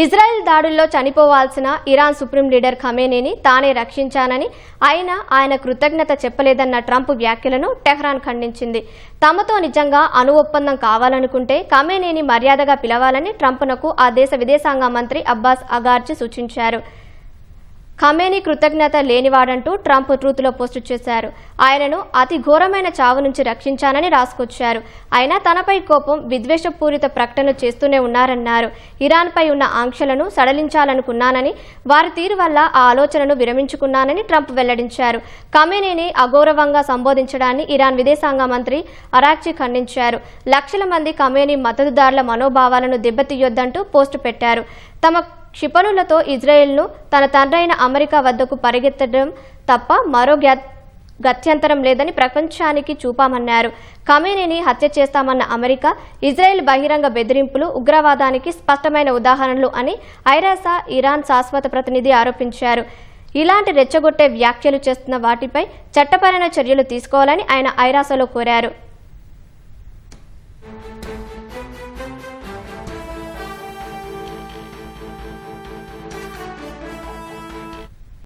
Israel దాడుల్లో చనిపోవాల్సిన Iran supreme leader ఖమేనేని తానే రక్షించానని అయినా ఆయన కృతజ్ఞత చెప్పలేదన్న ట్రంప్ వ్యాఖ్యలను టెహ్రాన్ ఖండించింది. తమతో నిజంగా అణు ఒప్పందం కావాలనుకుంటే ఖమేనేని మర్యాదగా పిలవాలని ట్రంప్నకు ఆ దేశ విదేశాంగ మంత్రి అబ్బాస్ అగార్చి సూచించారు. ఖమేని కృతజ్ఞత లేనివాడంటూ ట్రంప్ ట్రూత్లో పోస్టు చేశారు. ఆయనను అతి ఘోరమైన చావు నుంచి రక్షించానని రాసుకొచ్చారు. అయినా తనపై కోపం విద్వేషపూరిత ప్రకటనలు చేస్తూనే ఉన్నారన్నారు. ఇరాన్పై ఉన్న ఆంక్షలను సడలించాలనుకున్నానని వారి తీరు వల్ల ఆ ఆలోచనను విరమించుకున్నానని ట్రంప్ వెల్లడించారు. ఖమేనీని అగౌరవంగా సంబోధించడాన్ని ఇరాన్ విదేశాంగ మంత్రి అరాక్చి ఖండించారు. లక్షల మంది ఖమేనీ మద్దతుదారుల మనోభావాలను దెబ్బతీయొద్దంటూ పోస్టు పెట్టారు. తమ క్షిపణులతో ఇజ్రాయెల్ను తన తండ్రైన అమెరికా వద్దకు పరిగెత్తడం తప్ప మరో గ్యా- గత్యంతరం లేదని ప్రపంచానికి చూపామన్నారు. ఖమేనీని హత్య చేస్తామన్న అమెరికా ఇజ్రాయెల్ బహిరంగ బెదిరింపులు ఉగ్రవాదానికి స్పష్టమైన ఉదాహరణలు అని ఐరాసా ఇరాన్ శాశ్వత ప్రతినిధి ఆరోపించారు. ఇలాంటి రెచ్చగొట్టే వ్యాఖ్యలు చేస్తున్న వాటిపై చట్టపరమైన చర్యలు తీసుకోవాలని ఆయన ఐరాసలో కోరారు.